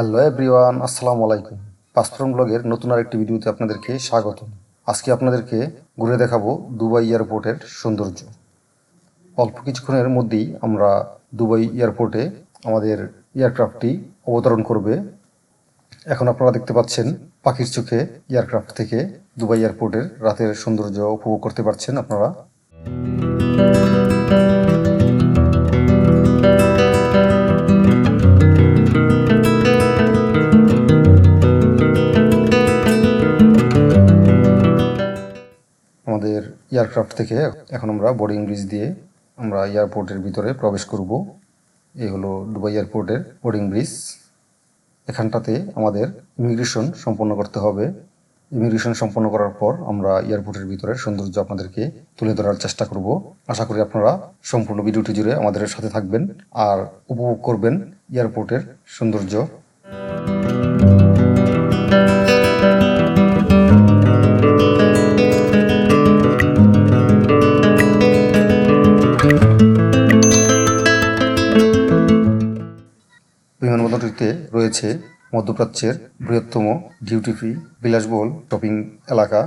Hello everyone, আসসালামু আলাইকুম। পাসফ্রম ব্লগের নতুন আরেকটি ভিডিওতে আপনাদেরকে স্বাগত। আজকে আপনাদেরকে ঘুরে দেখাবো দুবাই এয়ারপোর্টের সৌন্দর্য। অল্প কিছুক্ষণের মধ্যেই আমরা দুবাই এয়ারপোর্টে আমাদের এয়ারক্রাফটটি অবতরণ করবে। এখন আপনারা দেখতে পাচ্ছেন, পাখির চোখে এয়ারক্রাফট থেকে দুবাই এয়ারপোর্টের রাতের সৌন্দর্য উপভোগ করতে পারছেন আপনারা। আমাদের এয়ারক্রাফট থেকে এখন আমরা বোর্ডিং ব্রিজ দিয়ে আমরা এয়ারপোর্টের ভিতরে প্রবেশ করব। এই হলো দুবাই এয়ারপোর্টের বোর্ডিং ব্রিজ এখানটাতে আমাদের ইমিগ্রেশন সম্পন্ন করতে হবে। ইমিগ্রেশন সম্পন্ন করার পর আমরা এয়ারপোর্টের ভিতরের সৌন্দর্য আপনাদেরকে তুলে ধরার চেষ্টা করব। আশা করি আপনারা সম্পূর্ণ ভিডিওটি জুড়ে আমাদের সাথে থাকবেন আর উপভোগ করবেন এয়ারপোর্টের সৌন্দর্য। বিমানবন্দরটিতে রয়েছে মধ্যপ্রাচ্যের বৃহত্তম ডিউটি ফ্রি বিলাসবহুল শপিং এলাকা।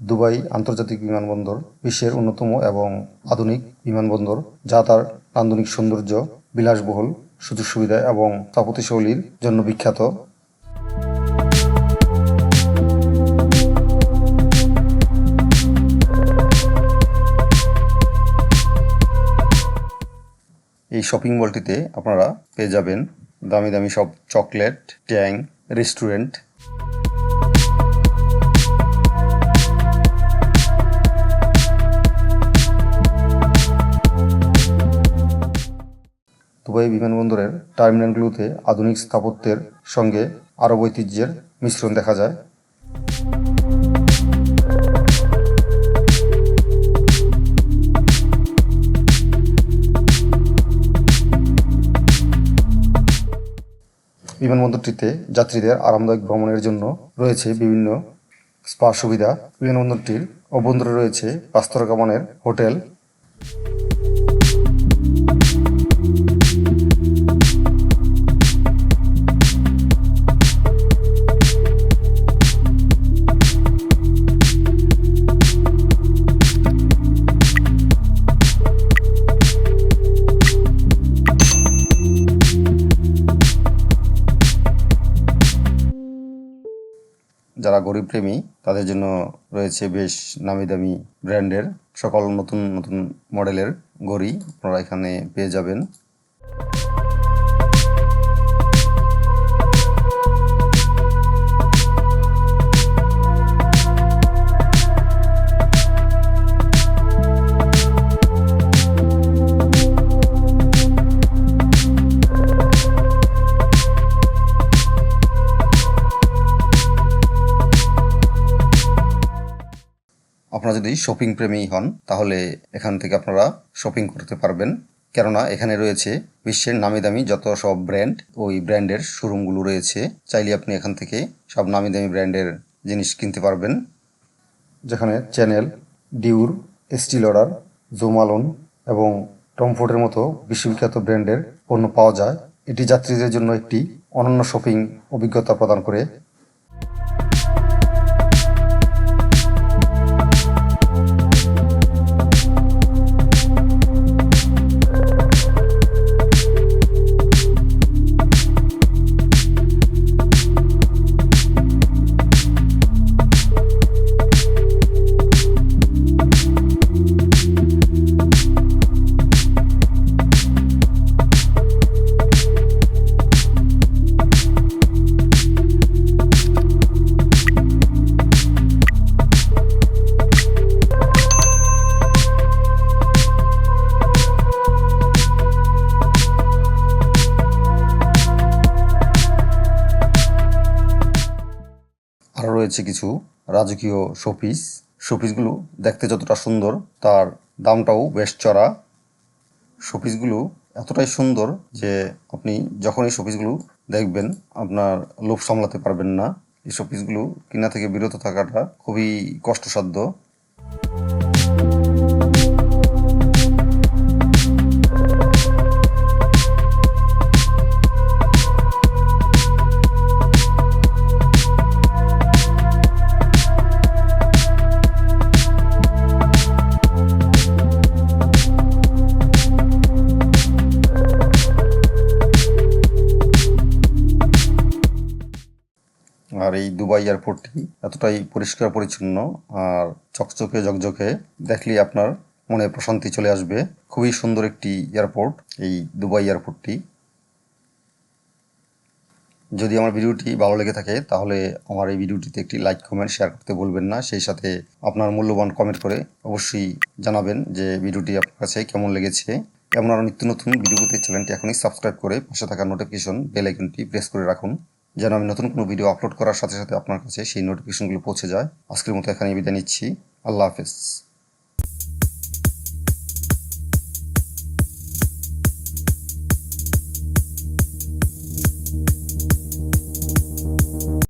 দুবাই আন্তর্জাতিক বিমানবন্দর বিশ্বের অন্যতম এবং আধুনিক বিমানবন্দর, যা তার নান্দনিক সৌন্দর্য, বিলাসবহুল সুযোগ সুবিধা এবং স্থাপত্যশৈলীর জন্য বিখ্যাত। এই শপিং মলটিতে আপনারা পেয়ে যাবেন দামি দামি সব চকলেট ট্যাং রেস্টুরেন্ট দুবাই বিমানবন্দরের টার্মিনালগুলোতে আধুনিক স্থাপত্যের সঙ্গে আরব ঐতিহ্যের মিশ্রণ দেখা যায়। বিমানবন্দরটিতে যাত্রীদের আরামদায়ক ভ্রমণের জন্য রয়েছে বিভিন্ন স্পা সুবিধা। বিমানবন্দরটির অভ্যন্তরে রয়েছে পাঁচতারকা মানের হোটেল। যারা গরিব প্রেমী তাদের জন্য রয়েছে বেশ নামি দামি ব্র্যান্ডের সকল নতুন নতুন মডেলের গড়ি আপনারা এখানে পেয়ে যাবেন। আপনারা যদি শপিং প্রেমী হন, তাহলে এখান থেকে আপনারা শপিং করতে পারবেন। কেননা এখানে রয়েছে বিশ্বের নামি দামি যত সব ব্র্যান্ড ওই ব্র্যান্ডের শোরুমগুলো রয়েছে। চাইলে আপনি এখান থেকে সব নামি দামি ব্র্যান্ডের জিনিস কিনতে পারবেন। যেখানে Chanel Dior Estee Lauder Jo Malone এবং টমফোর্টের মতো বিশ্ববিখ্যাত ব্র্যান্ডের পণ্য পাওয়া যায়। এটি যাত্রীদের জন্য একটি অনন্য শপিং অভিজ্ঞতা প্রদান করে রয়েছে কিছু রাজকীয় শোপিস। শোপিসগুলো দেখতে যতটা সুন্দর, তার দামটাও বেশ চড়া। শোপিসগুলো এতটাই সুন্দর যে আপনি যখন এই শোপিসগুলো দেখবেন, আপনার লোভ সামলাতে পারবেন না। এই শোপিসগুলো কিনা থেকে বিরত থাকাটা খুবই কষ্টসাধ্য। আর এই দুবাই এয়ারপোর্টটি এতটাই পরিষ্কার পরিচ্ছন্ন আর চকচকে ঝকঝকে দেখলেই আপনার মনে প্রশান্তি চলে আসবে। খুবই সুন্দর একটি এয়ারপোর্ট, এই দুবাই এয়ারপোর্টটি। যদি আমার ভিডিওটি ভালো লেগে থাকে, তাহলে আমার এই ভিডিওটিতে একটি লাইক, কমেন্ট, শেয়ার করতে ভুলবেন না। সেই সাথে আপনার মূল্যবান কমেন্ট করে অবশ্যই জানাবেন যে ভিডিওটি আপনার কাছে কেমন লেগেছে। এমন আরও নিত্য নতুন ভিডিও পেতে চ্যানেলটি এখনই সাবস্ক্রাইব করে পাশে থাকা নোটিফিকেশন বেল আইকনটি প্রেস করে রাখুন। যেন আমি নতুন কোনো ভিডিও আপলোড করার সাথে সাথে আপনার কাছে সেই নোটিফিকেশনগুলো পৌঁছে যায়। আজকের মতো এখানে বিদায় নিচ্ছি। আল্লাহ হাফেজ।